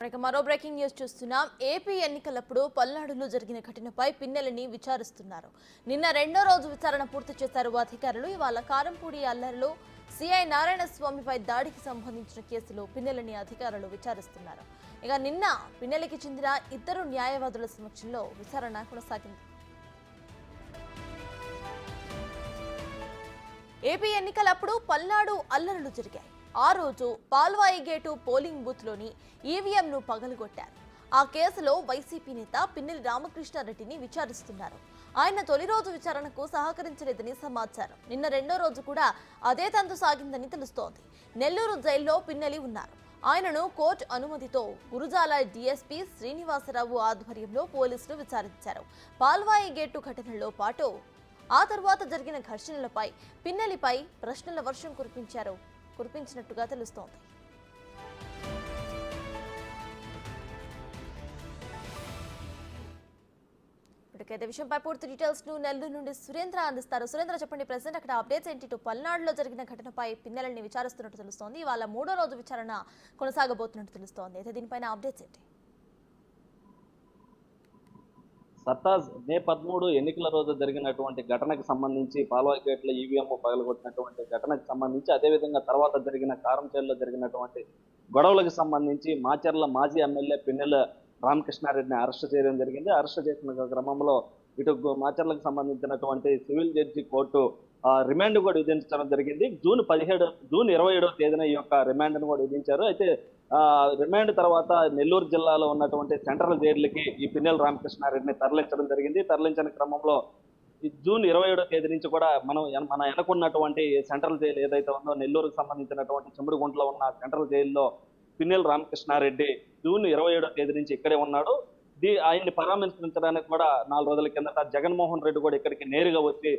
మనకి మరో breaking news చూస్తున్నాం. ఏపీ ఎన్నికలప్పుడు పల్నాడులో జరిగిన ఘటనపై పిన్నెలని విచారిస్తున్నారు. నిన్న రెండో రోజు విచారణ పూర్తి చేశారు అధికారులు. ఇవాళ కారంపూడి అల్లరిలో సిఐ నారాయణ స్వామిపై దాడికి సంబంధించిన కేసులో పిన్నెలని అధికారులు విచారిస్తున్నారు. ఇక నిన్న పిన్నెలకి చెందిన ఇద్దరు న్యాయవాదుల సమక్షంలో విచారణ కొనసాగింది. ఏపీ ఎన్నికలప్పుడు పల్నాడు అల్లరులు జరిగాయి. ఆ రోజు పాల్వాయి గేటు పోలింగ్ బూత్లోని ఈవీఎంను పగలగొట్టారు. ఆ కేసులో వైసీపీ నేత పిన్నెలి రామకృష్ణారెడ్డిని విచారిస్తున్నారు. ఆయన తొలి రోజు విచారణకు సహకరించలేదని సమాచారం. నిన్న రెండో రోజు కూడా అదే తంతు సాగిందని తెలుస్తోంది. నెల్లూరు జైల్లో పిన్నెలి ఉన్నారు. ఆయనను కోర్టు అనుమతితో గురుజాల డీఎస్పీ శ్రీనివాసరావు ఆధ్వర్యంలో పోలీసులు విచారించారు. పాల్వాయి గేటు ఘటనలో పాటు ఆ తర్వాత జరిగిన ఘర్షణలపై పిన్నెలిపై ప్రశ్నల వర్షం కురిపించారు. కురిపించినట్టుగా తెలుస్తోంది. ఇప్పటికైతే విషయంపై పూర్తి డీటెయిల్స్ను నెల్లూరు నుండి సురేంద్ర అందిస్తారు. సురేంద్ర చెప్పండి ప్రజెంట్ అక్కడ అప్డేట్స్ ఏంటి? ఇటు పల్నాడులో జరిగిన ఘటనపై పిన్నెలని విచారిస్తున్నట్టు తెలుస్తోంది. ఇవాళ మూడో రోజు విచారణ కొనసాగబోతున్నట్టు తెలుస్తోంది. అయితే దీనిపైన అప్డేట్స్ ఏంటి? సత్తాజ్ మే పదమూడు ఎన్నికల రోజు జరిగినటువంటి ఘటనకు సంబంధించి పాల్వాయి గేట్ల ఈవీఎం పగలగొట్టినటువంటి ఘటనకు సంబంధించి అదేవిధంగా తర్వాత జరిగిన కారంచేరులో జరిగినటువంటి గొడవలకు సంబంధించి మాచర్ల మాజీ ఎమ్మెల్యే పిన్నెల రామకృష్ణారెడ్డిని అరెస్ట్ చేయడం జరిగింది. అరెస్ట్ చేసిన క్రమంలో ఇటు మాచర్లకు సంబంధించినటువంటి సివిల్ జడ్జి కోర్టు రిమాండ్ కూడా విధించడం జరిగింది. జూన్ పదిహేడు జూన్ ఇరవై ఏడవ తేదీన ఈ యొక్క రిమాండ్ను కూడా విధించారు. అయితే ఆ, రిమాండ్ తర్వాత నెల్లూరు జిల్లాలో ఉన్నటువంటి సెంట్రల్ జైలుకి ఈ పిన్నెల రామకృష్ణారెడ్డిని తరలించడం జరిగింది. తరలించిన క్రమంలో ఈ జూన్ ఇరవై ఏడో తేదీ నుంచి కూడా మనం మన వెనకున్నటువంటి సెంట్రల్ జైలు ఏదైతే ఉందో నెల్లూరుకు సంబంధించినటువంటి చెంబుడుగుంటలో ఉన్న సెంట్రల్ జైల్లో పిన్నెల రామకృష్ణారెడ్డి జూన్ ఇరవై ఏడో తేదీ నుంచి ఇక్కడే ఉన్నాడు. దీ ఆయన్ని పరామర్శించడానికి కూడా నాలుగు రోజుల కిందట జగన్మోహన్ రెడ్డి కూడా ఇక్కడికి నేరుగా వచ్చి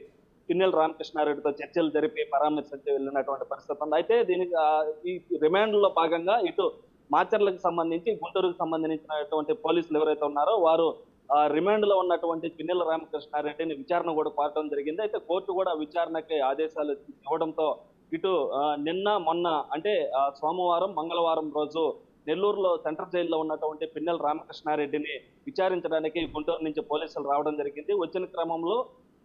పిన్నెల రామకృష్ణారెడ్డితో చర్చలు జరిపి పరామర్శించి వెళ్ళినటువంటి పరిస్థితి ఉంది. అయితే దీనికి ఈ రిమాండ్లో భాగంగా ఇటు మాచర్లకు సంబంధించి గుంటూరుకు సంబంధించినటువంటి పోలీసులు ఎవరైతే ఉన్నారో వారు ఆ, రిమాండ్లో ఉన్నటువంటి పిన్నెల రామకృష్ణారెడ్డిని విచారణ కూడా కోరటం జరిగింది. అయితే కోర్టు కూడా విచారణకి ఆదేశాలు ఇవ్వడంతో ఇటు నిన్న మొన్న అంటే సోమవారం మంగళవారం రోజు నెల్లూరులో సెంట్రల్ జైల్లో ఉన్నటువంటి పిన్నెల రామకృష్ణారెడ్డిని విచారించడానికి గుంటూరు నుంచి పోలీసులు రావడం జరిగింది. వచ్చిన క్రమంలో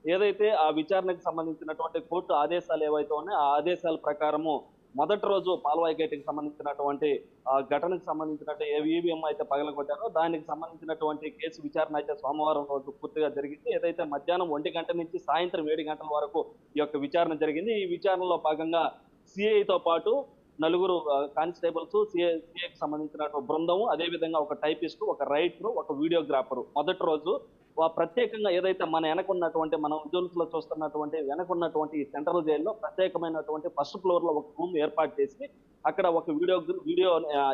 ఏదైతే ఆ విచారణకు సంబంధించినటువంటి కోర్టు ఆదేశాలు ఏవైతే ఉన్నాయో ఆ ఆదేశాల ప్రకారము మొదటి రోజు పాల్వాయి గేట్కి సంబంధించినటువంటి ఆ ఘటనకు సంబంధించినట్టు ఏ ఈవీఎం అయితే పగలగొట్టారో దానికి సంబంధించినటువంటి కేసు విచారణ అయితే సోమవారం రోజు పూర్తిగా జరిగింది. ఏదైతే మధ్యాహ్నం ఒంటి గంట నుంచి సాయంత్రం ఏడు గంటల వరకు ఈ యొక్క విచారణ జరిగింది. ఈ విచారణలో భాగంగా సిఐతో పాటు నలుగురు కానిస్టేబుల్స్ సిఐ సిఐకి సంబంధించిన బృందము అదేవిధంగా ఒక టైపిస్ట్ ఒక రైటర్ ఒక వీడియోగ్రాఫర్ మొదటి రోజు ప్రత్యేకంగా ఏదైతే మన వెనకున్నటువంటి మన ఉద్యోగులు చూస్తున్నటువంటి వెనకున్నటువంటి సెంట్రల్ జైల్లో ప్రత్యేకమైనటువంటి ఫస్ట్ ఫ్లోర్లో ఒక రూమ్ ఏర్పాటు చేసి అక్కడ ఒక వీడియో వీడియో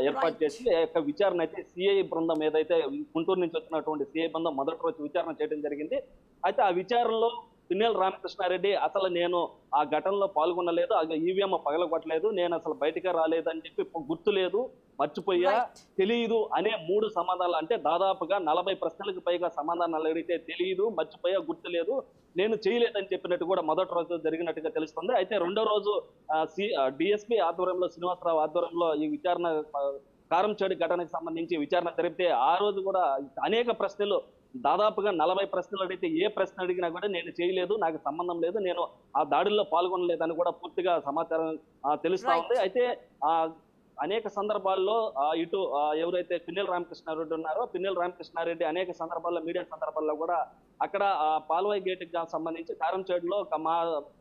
ఏర్పాటు. చేసి యొక్క విచారణ అయితే సిఐ బృందం ఏదైతే గుంటూరు నుంచి వచ్చినటువంటి సిఐ బృందం మొదటి రోజు విచారణ చేయడం జరిగింది అయితే ఆ విచారణలో పిన్నెల రామకృష్ణారెడ్డి అసలు నేను ఆ ఘటనలో పాల్గొనలేదు ఈవీఎం పగలగొట్టలేదు నేను అసలు బయటకే రాలేదు అని చెప్పి గుర్తు లేదు మర్చిపోయా. తెలియదు అనే మూడు సమాధానాలు. అంటే దాదాపుగా నలభై ప్రశ్నలకు పైగా సమాధానాలు అడిగితే తెలియదు మర్చిపోయా గుర్తులేదు. నేను చేయలేదని చెప్పినట్టు కూడా మొదటి రోజు జరిగినట్టుగా తెలుస్తుంది. అయితే రెండో రోజు డిఎస్పీ ఆధ్వర్యంలో శ్రీనివాసరావు ఆధ్వర్యంలో ఈ విచారణ కారంచేడు ఘటనకు సంబంధించి విచారణ జరిపితే ఆ రోజు కూడా అనేక ప్రశ్నలు దాదాపుగా నలభై ప్రశ్నలు అడిగితే ఏ ప్రశ్న అడిగినా కూడా నేను చేయలేదు నాకు సంబంధం లేదు నేను ఆ దాడుల్లో పాల్గొనలేదని కూడా పూర్తిగా సమాచారం తెలుస్తా ఉంది. అయితే ఆ అనేక సందర్భాల్లో ఆ, ఇటు ఎవరైతే పిన్నెల రామకృష్ణారెడ్డి ఉన్నారో పిన్నెల రామకృష్ణారెడ్డి అనేక సందర్భాల్లో మీడియా సందర్భాల్లో కూడా అక్కడ ఆ పాల్వాయి గేట్ సంబంధించి కారంచేడులో ఒక మా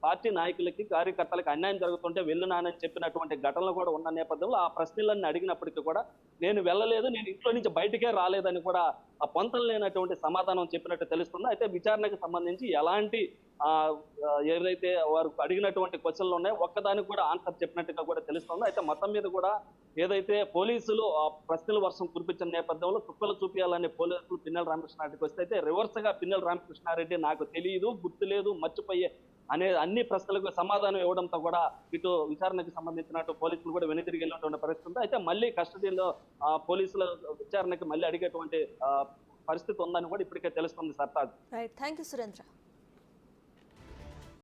పార్టీ నాయకులకి కార్యకర్తలకి అన్యాయం జరుగుతుంటే వెళ్ళునానని చెప్పినటువంటి ఘటనలు కూడా ఉన్న నేపథ్యంలో ఆ ప్రశ్నలన్నీ అడిగినప్పటికీ కూడా నేను వెళ్ళలేదు నేను ఇంట్లో నుంచి బయటకే రాలేదని కూడా ఆ పొంతలు లేనటువంటి సమాధానం చెప్పినట్టు తెలుస్తుంది. అయితే విచారణకు సంబంధించి ఎలాంటి ఆ ఏదైతే వారు అడిగినటువంటి క్వశ్చన్లు ఉన్నాయో ఒక్కదానికి కూడా ఆన్సర్ చెప్పినట్టుగా కూడా తెలుస్తుంది. అయితే మొత్తం మీద కూడా ఏదైతే పోలీసులు ఆ ప్రశ్నల వర్షం కురిపించిన నేపథ్యంలో తుక్కలు చూపించాలని పోలీసులు పిన్నెల రామకృష్ణారెడ్డికి వస్తే అయితే రివర్స్గా పిన్నెల రామకృష్ణారెడ్డి నాకు తెలియదు గుర్తులేదు మర్చిపోయే అనే అన్ని ప్రశ్నలకు సమాధానం ఇవ్వడంతో కూడా ఇటు విచారణకు సంబంధించినట్టు పోలీసులు కూడా వెనుతిరిగి వెళ్ళినటువంటి పరిస్థితి ఉంది. అయితే మళ్ళీ కస్టడీలో పోలీసుల విచారణకి మళ్ళీ అడిగేటువంటి పరిస్థితి ఉందని కూడా ఇప్పటికే తెలుస్తుంది సర్తాజ్ థ్యాంక్ యూ సురేంద్ర